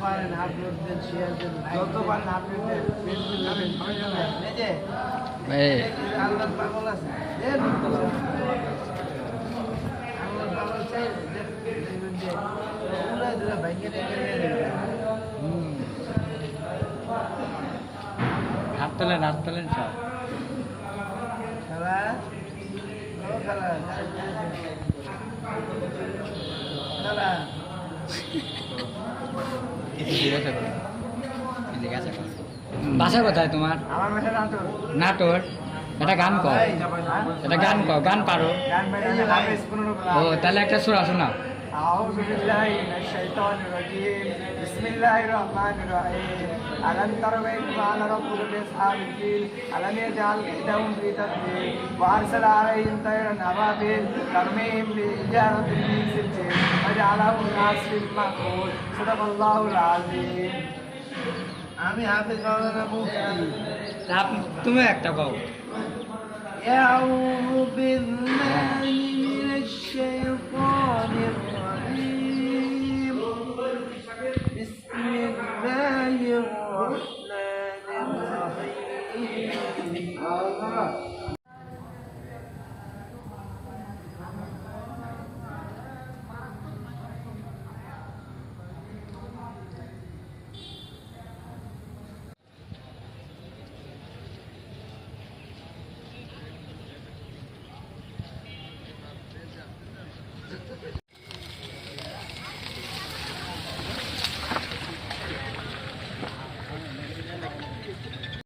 পারেন আপলোড দেন শেয়ার আছে দেন আল্লাহর পাগল চাই পুরা দুরা ভাইকে। হাত তোলেন হাত তোলেন সব বাসা কোথায় তোমার? নাটোর। এটা গান কর এটা গান কর গান পারো। ও তাহলে একটা সুরা শোনা أعوذ بالله من الشيطان الرجيم بسم الله الرحمن الرحيم ألم تر كيف فعل ربك بأصحاب الفيل ألم يجعل كيدهم في تدبير وأرسل عليهم طيرا أبابيل ترميهم بحجارة من سجيل وجعلهم كعصف مأكول صدق الله العظيم আমি হাফিজ মাওলানা মুফতি তা আপ- তুমি একটা কও أعوذ بالله الرحمن الرحيم